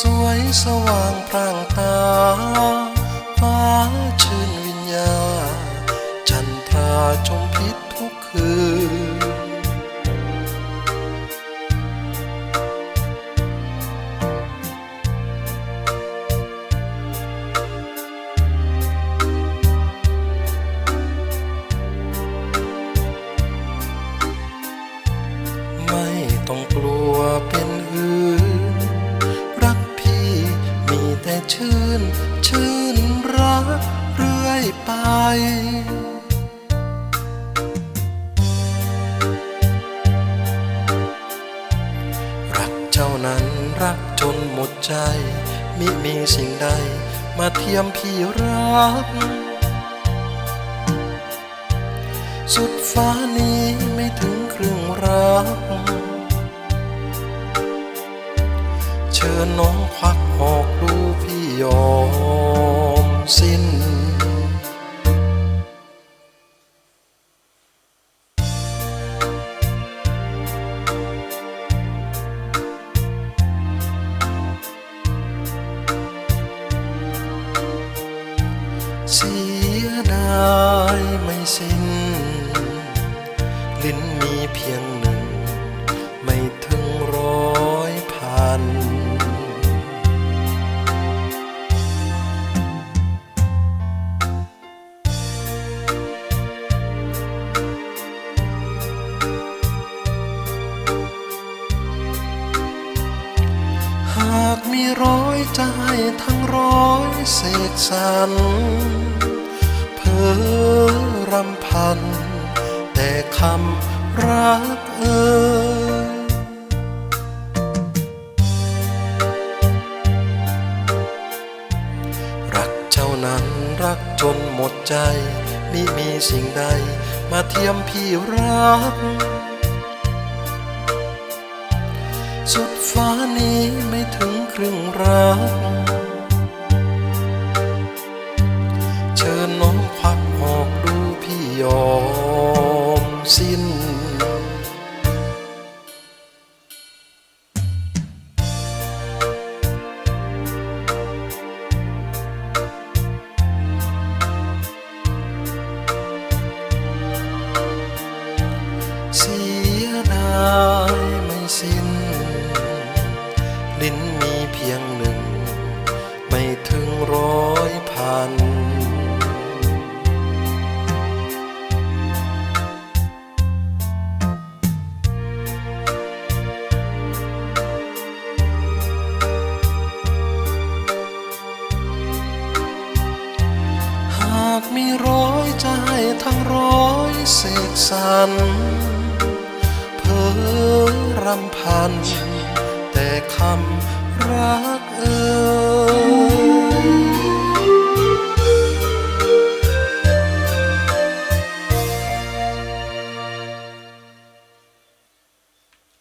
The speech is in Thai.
สวยสว่างพร่างตา ฟ้าชื่นวิญญา จันทราชมพิษทุกคืน ไม่ต้องกลัวเป็นอื่น แต่ชื่น ชื่นรักเรื่อยไปรักเจ้านั้นรักจนหมดใจมิมีสิ่งใดมาเทียมพี่รัก สุดฟ้านี้ไม่ถึงครึ่งรัก เชิญน้องควักออกดู ยอมสิ้น เสียดายไม่สิ้น ลิ้นมีเพียงหนึ่ง มีร้อยจะให้ทั้งร้อยเสกสรรเพ้อรำพัน แต่คำรักเอ่ยรักเจ้านั้นรักจนหมดใจมิมีสิ่งใดมาเทียมพี่รัก สุดฟ้านี้ไม่ถึงครึ่งรัก เชิญน้องควักออกดูพี่ยอมสิ้นากมีร้อยจะให้ทั้งร้อยเสกสรรเพ้อรำพัน แต่คำรัก